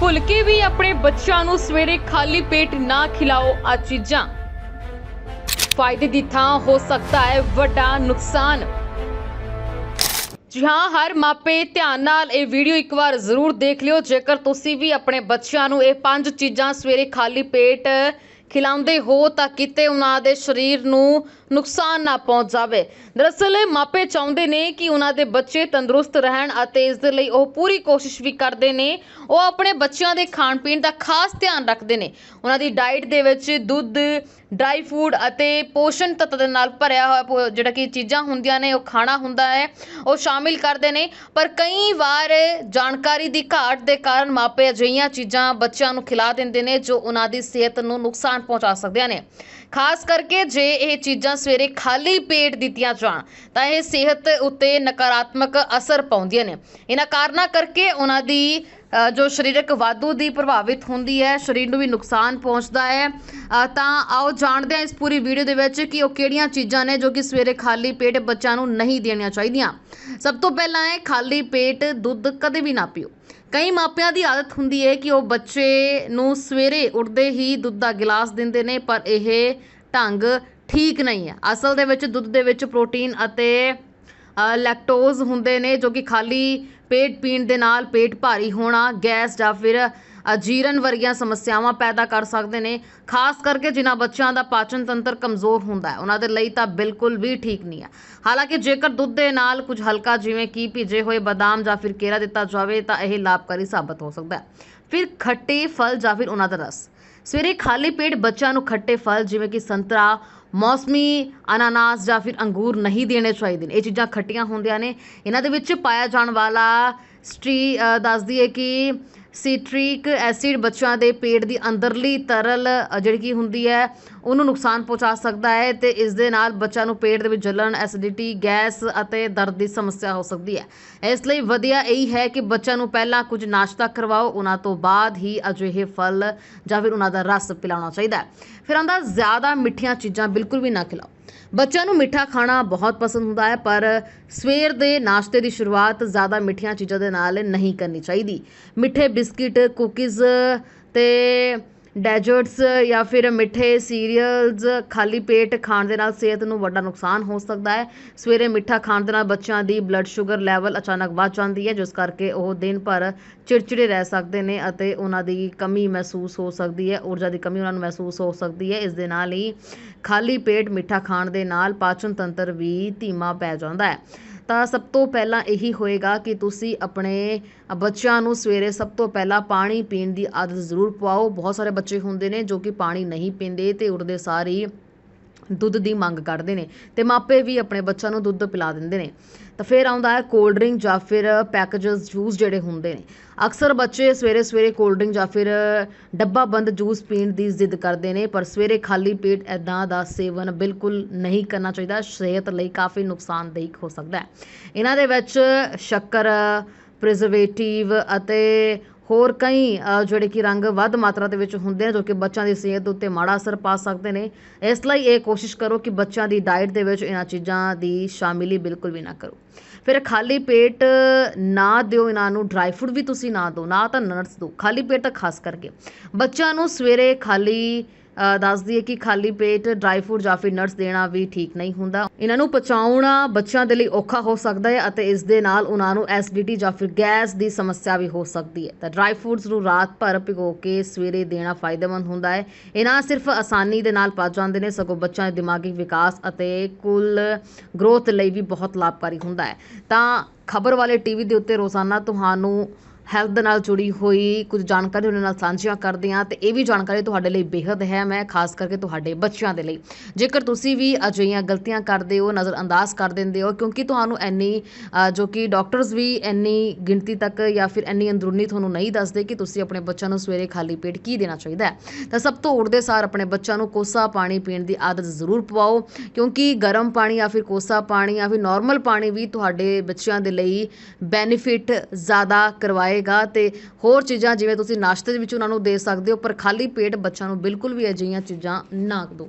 ਭੁੱਲ ਕੇ ਵੀ ਆਪਣੇ ਬੱਚਿਆਂ ਨੂੰ ਸਵੇਰੇ ਖਾਲੀ ਪੇਟ ਨਾ ਖਿਲਾਓ ਆ ਚੀਜ਼ਾਂ। ਫਾਇਦੇ ਦੀ ਥਾਂ ਹੋ ਸਕਦਾ ਹੈ ਵੱਡਾ ਨੁਕਸਾਨ। ਜੀ ਹਾਂ, ਹਰ ਮਾਪੇ ਧਿਆਨ ਨਾਲ ਇਹ ਵੀਡੀਓ ਇੱਕ ਵਾਰ ਜ਼ਰੂਰ ਦੇਖ ਲਿਓ। ਜੇਕਰ ਤੁਸੀਂ ਵੀ ਆਪਣੇ ਬੱਚਿਆਂ ਨੂੰ ਇਹ ਪੰਜ ਚੀਜ਼ਾਂ ਸਵੇਰੇ ਖਾਲੀ ਪੇਟ ਖਿਲਾਉਂਦੇ ਹੋ ਤਾਂ ਕਿਤੇ ਉਹਨਾਂ ਦੇ ਸਰੀਰ ਨੂੰ ਨੁਕਸਾਨ ਨਾ ਪਹੁੰਚ ਜਾਵੇ। ਦਰਅਸਲ, ਮਾਪੇ ਚਾਹੁੰਦੇ ਨੇ ਕਿ ਉਹਨਾਂ ਦੇ ਬੱਚੇ ਤੰਦਰੁਸਤ ਰਹਿਣ ਅਤੇ ਇਸ ਦੇ ਲਈ ਉਹ ਪੂਰੀ ਕੋਸ਼ਿਸ਼ ਵੀ ਕਰਦੇ ਨੇ। ਉਹ ਆਪਣੇ ਬੱਚਿਆਂ ਦੇ ਖਾਣ ਪੀਣ ਦਾ ਖਾਸ ਧਿਆਨ ਰੱਖਦੇ ਨੇ। ਉਹਨਾਂ ਦੀ ਡਾਈਟ ਦੇ ਵਿੱਚ ਦੁੱਧ ਡਰਾਈ ਫੂਡ ਅਤੇ ਪੋਸ਼ਣ ਤੱਤ ਦੇ ਨਾਲ ਭਰਿਆ ਹੋਇਆ ਪੋ- ਜਿਹੜਾ ਕਿ ਚੀਜ਼ਾਂ ਹੁੰਦੀਆਂ ਨੇ, ਉਹ ਖਾਣਾ ਹੁੰਦਾ ਹੈ, ਉਹ ਸ਼ਾਮਿਲ ਕਰਦੇ ਨੇ। ਪਰ ਕਈ ਵਾਰ ਜਾਣਕਾਰੀ ਦੀ ਘਾਟ ਦੇ ਕਾਰਨ ਮਾਪੇ ਅਜਿਹੀਆਂ ਚੀਜ਼ਾਂ ਬੱਚਿਆਂ ਨੂੰ ਖਿਲਾ ਦਿੰਦੇ ਨੇ, ਜੋ ਉਹਨਾਂ ਦੀ ਸਿਹਤ ਨੂੰ ਨੁਕਸਾਨ ਪਹੁੰਚਾ ਸਕਦੀਆਂ ਨੇ। ਖਾਸ ਕਰਕੇ ਜੇ ਇਹ ਚੀਜ਼ਾਂ ਸਵੇਰੇ ਖਾਲੀ ਪੇਟ ਦਿੱਤੀਆਂ ਜਾਣ, ਤਾਂ ਇਹ ਸਿਹਤ ਉੱਤੇ ਨਕਾਰਾਤਮਕ ਅਸਰ ਪਾਉਂਦੀਆਂ ਨੇ। ਇਹਨਾਂ ਕਾਰਨਾਂ ਕਰਕੇ ਉਹਨਾਂ ਦੀ ਜੋ ਸਰੀਰਕ ਵਾਧੂ ਦੀ ਪ੍ਰਭਾਵਿਤ ਹੁੰਦੀ ਹੈ ਸਰੀਰ ਨੂੰ ਵੀ ਨੁਕਸਾਨ ਪਹੁੰਚਦਾ ਹੈ। ਤਾਂ ਆਓ ਜਾਣਦੇ ਹਾਂ ਇਸ ਪੂਰੀ ਵੀਡੀਓ ਦੇ ਵਿੱਚ ਕਿ ਉਹ ਕਿਹੜੀਆਂ ਚੀਜ਼ਾਂ ਨੇ ਜੋ ਕਿ ਸਵੇਰੇ ਖਾਲੀ ਪੇਟ ਬੱਚਿਆਂ ਨੂੰ ਨਹੀਂ ਦੇਣੀਆਂ ਚਾਹੀਦੀਆਂ। ਸਭ ਤੋਂ ਪਹਿਲਾਂ ਹੈ ਖਾਲੀ ਪੇਟ ਦੁੱਧ ਕਦੇ ਵੀ ਨਾ ਪੀਓ। ਕਈ ਮਾਪਿਆਂ ਦੀ ਆਦਤ ਹੁੰਦੀ ਹੈ ਕਿ ਉਹ ਬੱਚੇ ਨੂੰ ਸਵੇਰੇ ਉੱਠਦੇ ਹੀ ਦੁੱਧ ਦਾ ਗਿਲਾਸ ਦਿੰਦੇ ਨੇ ਪਰ ਇਹ ਢੰਗ ਠੀਕ ਨਹੀਂ ਹੈ। ਅਸਲ ਦੇ ਵਿੱਚ ਦੁੱਧ ਦੇ ਵਿੱਚ ਪ੍ਰੋਟੀਨ ਅਤੇ ਅ, ਲੈਕਟੋਜ਼ ਹੁੰਦੇ ਨੇ ਜੋ ਕਿ ਖਾਲੀ ਪੇਟ ਪੀਣ ਦੇ ਨਾਲ ਪੇਟ ਭਾਰੀ ਹੋਣਾ, ਗੈਸ ਜਾਂ ਫਿਰ ਅਜੀਰਨ ਵਰਗੀਆਂ ਸਮੱਸਿਆਵਾਂ ਪੈਦਾ ਕਰ ਸਕਦੇ ਨੇ, ਖਾਸ ਕਰਕੇ ਜਿਨ੍ਹਾਂ ਬੱਚਿਆਂ ਦਾ ਪਾਚਨ ਤੰਤਰ ਕਮਜ਼ੋਰ ਹੁੰਦਾ ਹੈ। ਉਹਨਾਂ ਦੇ ਲਈ ਤਾਂ ਬਿਲਕੁਲ ਵੀ ਠੀਕ ਨਹੀਂ ਹੈ। ਹਾਲਾਂਕਿ ਜੇਕਰ ਦੁੱਧ ਦੇ ਨਾਲ ਕੁਝ ਹਲਕਾ ਜਿਵੇਂ ਕਿ ਭਿੱਜੇ ਹੋਏ ਬਦਾਮ ਜਾਂ ਫਿਰ ਕੇਰਾ ਦਿੱਤਾ ਜਾਵੇ, ਤਾਂ ਇਹ ਲਾਭਕਾਰੀ ਸਾਬਤ ਹੋ ਸਕਦਾ ਹੈ। ਫਿਰ ਖੱਟੇ ਫਲ ਜਾਂ ਫਿਰ ਉਹਨਾਂ ਦਾ ਰਸ। ਸਵੇਰੇ ਖਾਲੀ ਪੇਟ ਬੱਚਿਆਂ ਨੂੰ ਖੱਟੇ ਫਲ, ਜਿਵੇਂ ਕਿ ਸੰਤਰਾ, ਮੌਸਮੀ ਅਨਾਨਾਸ ਜਾਂ ਫਿਰ ਅੰਗੂਰ ਨਹੀਂ ਦੇਣੇ ਚਾਹੀਦੇ ਨੇ। ਇਹ ਚੀਜ਼ਾਂ ਖੱਟੀਆਂ ਹੁੰਦੀਆਂ ਨੇ। ਇਹਨਾਂ ਦੇ ਵਿੱਚ ਪਾਇਆ ਜਾਣ ਵਾਲਾ ਸਟਰੀ ਦੱਸਦੀ ਹੈ ਕਿ ਸੀਟ੍ਰਿਕ ਐਸਿਡ ਬੱਚਿਆਂ ਦੇ ਪੇਟ ਦੀ ਅੰਦਰਲੀ ਤਰਲ ਜਿਹੜੀ ਕਿ ਹੁੰਦੀ ਹੈ, ਉਹਨੂੰ ਨੁਕਸਾਨ ਪਹੁੰਚਾ ਸਕਦਾ ਹੈ ਅਤੇ ਇਸ ਦੇ ਨਾਲ ਬੱਚਿਆਂ ਨੂੰ ਪੇਟ ਦੇ ਵਿੱਚ ਜਲਣ, ਐਸਿਡਿਟੀ, ਗੈਸ ਅਤੇ ਦਰਦ ਦੀ ਸਮੱਸਿਆ ਹੋ ਸਕਦੀ ਹੈ। ਇਸ ਲਈ ਵਧੀਆ ਇਹੀ ਹੈ ਕਿ ਬੱਚਿਆਂ ਨੂੰ ਪਹਿਲਾਂ ਕੁਝ ਨਾਸ਼ਤਾ ਕਰਵਾਓ, ਉਹਨਾਂ ਤੋਂ ਬਾਅਦ ਹੀ ਅਜਿਹੇ ਫਲ ਜਾਂ ਫਿਰ ਉਹਨਾਂ ਦਾ ਰਸ ਪਿਲਾਉਣਾ ਚਾਹੀਦਾ ਹੈ। ਫਿਰ ਆਉਂਦਾ ਜ਼ਿਆਦਾ ਮਿੱਠੀਆਂ ਚੀਜ਼ਾਂ ਬਿਲਕੁਲ ਵੀ ਨਾ ਖਿਲਾਓ। ਬੱਚਿਆਂ ਨੂੰ ਮਿੱਠਾ ਖਾਣਾ ਬਹੁਤ ਪਸੰਦ ਹੁੰਦਾ ਹੈ, ਪਰ ਸਵੇਰ ਦੇ ਨਾਸ਼ਤੇ ਦੀ ਸ਼ੁਰੂਆਤ ਜ਼ਿਆਦਾ ਮਿੱਠੀਆਂ ਚੀਜ਼ਾਂ ਦੇ ਨਾਲ ਨਹੀਂ ਕਰਨੀ ਚਾਹੀਦੀ। ਮਿੱਠੇ ਬਿਸਕਿਟ, ਕੁਕੀਜ਼ ਤੇ ਡੈਜ਼ਰਟਸ uh, ਜਾਂ ਫਿਰ ਮਿੱਠੇ ਸੀਰੀਅਲਸ ਖਾਲੀ ਪੇਟ ਖਾਣ ਦੇ ਨਾਲ ਸਿਹਤ ਨੂੰ ਵੱਡਾ ਨੁਕਸਾਨ ਹੋ ਸਕਦਾ ਹੈ। ਸਵੇਰੇ ਮਿੱਠਾ ਖਾਣ ਦੇ ਨਾਲ ਬੱਚਿਆਂ ਦੀ ਬਲੱਡ ਸ਼ੂਗਰ ਲੈਵਲ ਅਚਾਨਕ ਵੱਧ ਜਾਂਦੀ ਹੈ, ਜਿਸ ਕਰਕੇ ਉਹ ਦਿਨ ਭਰ ਚਿੜਚਿੜੇ ਰਹਿ ਸਕਦੇ ਨੇ ਅਤੇ ਉਹਨਾਂ ਦੀ ਕਮੀ ਮਹਿਸੂਸ ਹੋ ਸਕਦੀ ਹੈ, ਊਰਜਾ ਦੀ ਕਮੀ ਉਹਨਾਂ ਨੂੰ ਮਹਿਸੂਸ ਹੋ ਸਕਦੀ ਹੈ। ਇਸ ਦੇ ਨਾਲ ਹੀ ਖਾਲੀ ਪੇਟ ਮਿੱਠਾ ਖਾਣ ਦੇ ਨਾਲ ਪਾਚਨ ਤੰਤਰ ਵੀ ਧੀਮਾ ਪੈ ਜਾਂਦਾ ਹੈ। ਤਾਂ ਸਭ ਤੋਂ ਪਹਿਲਾਂ ਇਹੀ ਹੋਏਗਾ ਕਿ ਤੁਸੀਂ ਆਪਣੇ ਬੱਚਿਆਂ ਨੂੰ ਸਵੇਰੇ ਸਭ ਤੋਂ ਪਹਿਲਾਂ ਪਾਣੀ ਪੀਣ ਦੀ ਆਦਤ ਜ਼ਰੂਰ ਪਵਾਓ ਬਹੁਤ ਸਾਰੇ ਬੱਚੇ ਹੁੰਦੇ ਨੇ ਜੋ ਕਿ ਪਾਣੀ ਨਹੀਂ ਪੀਂਦੇ ਅਤੇ ਉੱਠਦੇ ਸਾਰ ਹੀ ਦੁੱਧ ਦੀ ਮੰਗ ਕਰਦੇ ਨੇ ਅਤੇ ਮਾਪੇ ਵੀ ਆਪਣੇ ਬੱਚਿਆਂ ਨੂੰ ਦੁੱਧ ਪਿਲਾ ਦਿੰਦੇ ਨੇ। ਤਾਂ ਫਿਰ ਆਉਂਦਾ ਹੈ ਕੋਲਡ ਡਰਿੰਕ ਜਾਂ ਫਿਰ ਪੈਕੇਜਸ ਜੂਸ ਜਿਹੜੇ ਹੁੰਦੇ ਨੇ। ਅਕਸਰ ਬੱਚੇ ਸਵੇਰੇ ਸਵੇਰੇ ਕੋਲਡ ਡਰਿੰਕ ਜਾਂ ਫਿਰ ਡੱਬਾ ਬੰਦ ਜੂਸ ਪੀਣ ਦੀ ਜ਼ਿੱਦ ਕਰਦੇ ਨੇ, ਪਰ ਸਵੇਰੇ ਖਾਲੀ ਪੇਟ ਐਦਾਂ ਦਾ ਸੇਵਨ ਬਿਲਕੁਲ ਨਹੀਂ ਕਰਨਾ ਚਾਹੀਦਾ, ਸਿਹਤ ਲਈ ਕਾਫੀ ਨੁਕਸਾਨਦਾਇਕ ਹੋ ਸਕਦਾ ਹੈ। ਇਹਨਾਂ ਦੇ ਵਿੱਚ ਸ਼ੱਕਰ ਪ੍ਰੀਜ਼ਰਵੇਟਿਵ ਅਤੇ ਹੋਰ ਕਈ ਜਿਹੜੇ ਕਿ ਰੰਗ ਵੱਧ ਮਾਤਰਾ ਦੇ ਵਿੱਚ ਹੁੰਦੇ ਨੇ ਜੋ ਕਿ ਬੱਚਿਆਂ ਦੀ ਸਿਹਤ ਉੱਤੇ ਮਾੜਾ ਅਸਰ ਪਾ ਸਕਦੇ ਨੇ। ਇਸ ਲਈ ਇਹ ਕੋਸ਼ਿਸ਼ ਕਰੋ ਕਿ ਬੱਚਿਆਂ ਦੀ ਡਾਈਟ ਦੇ ਵਿੱਚ ਇਹਨਾਂ ਚੀਜ਼ਾਂ ਦੀ ਸ਼ਾਮਿਲੀ ਬਿਲਕੁਲ ਵੀ ਨਾ ਕਰੋ। ਫਿਰ ਖਾਲੀ ਪੇਟ ਨਾ ਦਿਓ ਇਹਨਾਂ ਨੂੰ ਡਰਾਈ ਫਰੂਟ ਵੀ ਤੁਸੀਂ ਨਾ ਦਿਓ, ਨਾ ਤਾਂ ਨਟਸ ਦਿਓ, ਖਾਲੀ ਪੇਟ ਤਾਂ ਖਾਸ ਕਰਕੇ। ਬੱਚਿਆਂ ਨੂੰ ਸਵੇਰੇ ਖਾਲੀ ਅ, ਦੱਸਦੀ ਹੈ ਕਿ ਖਾਲੀ ਪੇਟ ਡਰਾਈ ਫਰੂਟ ਜਾਂ ਫਿਰ ਨਟਸ ਦੇਣਾ ਵੀ ਠੀਕ ਨਹੀਂ ਹੁੰਦਾ। ਇਹਨਾਂ ਨੂੰ ਪਚਾਉਣਾ ਬੱਚਿਆਂ ਦੇ ਲਈ ਔਖਾ ਹੋ ਸਕਦਾ ਹੈ ਅਤੇ ਇਸ ਦੇ ਨਾਲ ਉਹਨਾਂ ਨੂੰ ਐਸਿਡਿਟੀ ਜਾਂ ਫਿਰ ਗੈਸ ਦੀ ਸਮੱਸਿਆ ਵੀ ਹੋ ਸਕਦੀ ਹੈ। ਤਾਂ ਡਰਾਈ ਫਰੂਟਸ ਨੂੰ ਰਾਤ ਭਰ ਭਿਗੋ ਕੇ ਸਵੇਰੇ ਦੇਣਾ ਫਾਇਦੇਮੰਦ ਹੁੰਦਾ ਹੈ। ਇਹਨਾਂ ਸਿਰਫ ਆਸਾਨੀ ਦੇ ਨਾਲ ਪਚ ਜਾਂਦੇ ਨੇ ਸਗੋਂ ਬੱਚਿਆਂ ਦੇ ਦਿਮਾਗੀ ਵਿਕਾਸ ਅਤੇ ਕੁੱਲ ਗਰੋਥ ਲਈ ਵੀ ਬਹੁਤ ਲਾਭਕਾਰੀ ਹੁੰਦਾ ਹੈ। ਤਾਂ ਖਬਰ ਵਾਲੇ ਟੀਵੀ ਦੇ ਉੱਤੇ ਰੋਜ਼ਾਨਾ ਤੁਹਾਨੂੰ ਹੈਲਥ ਦੇ ਨਾਲ ਜੁੜੀ ਹੋਈ ਕੁਝ ਜਾਣਕਾਰੀ ਉਹਨਾਂ ਨਾਲ ਸਾਂਝੀਆਂ ਕਰਦੇ ਹਾਂ ਤੇ ਇਹ ਵੀ ਜਾਣਕਾਰੀ ਤੁਹਾਡੇ ਲਈ ਬੇहद ਹੈ, ਮੈਂ ਖਾਸ ਕਰਕੇ ਤੁਹਾਡੇ ਬੱਚਿਆਂ ਦੇ ਲਈ। ਜੇਕਰ ਤੁਸੀਂ ਵੀ ਅਜਿਹੀਆਂ ਗਲਤੀਆਂ ਕਰਦੇ ਹੋ ਨਜ਼ਰ ਅੰਦਾਜ਼ ਕਰ ਦਿੰਦੇ ਹੋ, ਕਿਉਂਕਿ ਤੁਹਾਨੂੰ ਇੰਨੀ ਜੋ ਕਿ ਡਾਕਟਰਸ ਵੀ ਇੰਨੀ ਗਿਣਤੀ ਤੱਕ ਜਾਂ ਫਿਰ ਇੰਨੀ ਅੰਦਰੂਨੀ ਤੁਹਾਨੂੰ ਨਹੀਂ ਦੱਸਦੇ ਕਿ ਤੁਸੀਂ ਆਪਣੇ ਬੱਚਿਆਂ ਨੂੰ ਸਵੇਰੇ ਖਾਲੀ ਪੇਟ ਕੀ ਦੇਣਾ ਚਾਹੀਦਾ ਹੈ। ਤਾਂ ਸਭ ਤੋਂ ਉੱਠਦੇ ਸਾਰ ਆਪਣੇ ਬੱਚਿਆਂ ਨੂੰ ਕੋਸਾ ਪਾਣੀ ਪੀਣ ਦੀ ਆਦਤ ਜ਼ਰੂਰ ਪਵਾਓ, ਕਿਉਂਕਿ ਗਰਮ ਪਾਣੀ ਜਾਂ ਫਿਰ ਕੋਸਾ ਪਾਣੀ ਜਾਂ ਫਿਰ ਨਾਰਮਲ ਪਾਣੀ ਵੀ ਤੁਹਾਡੇ ਬੱਚਿਆਂ ਦੇ ਲਈ ਬੈਨੀਫਿਟ ਜ਼ਿਆਦਾ ਕਰਵਾਏ ਕਰਵਾਏਗਾ ਤੇ ਹੋਰ ਚੀਜ਼ਾਂ, ਜਿਵੇਂ ਤੁਸੀਂ ਨਾਸ਼ਤੇ ਦੇ ਵਿੱਚ ਉਹਨਾਂ ਨੂੰ ਦੇ ਸਕਦੇ ਹੋ, ਪਰ ਖਾਲੀ ਪੇਟ ਬੱਚਿਆਂ ਨੂੰ ਬਿਲਕੁਲ ਵੀ ਅਜਿਹੀਆਂ ਚੀਜ਼ਾਂ ਨਾ ਦਿਓ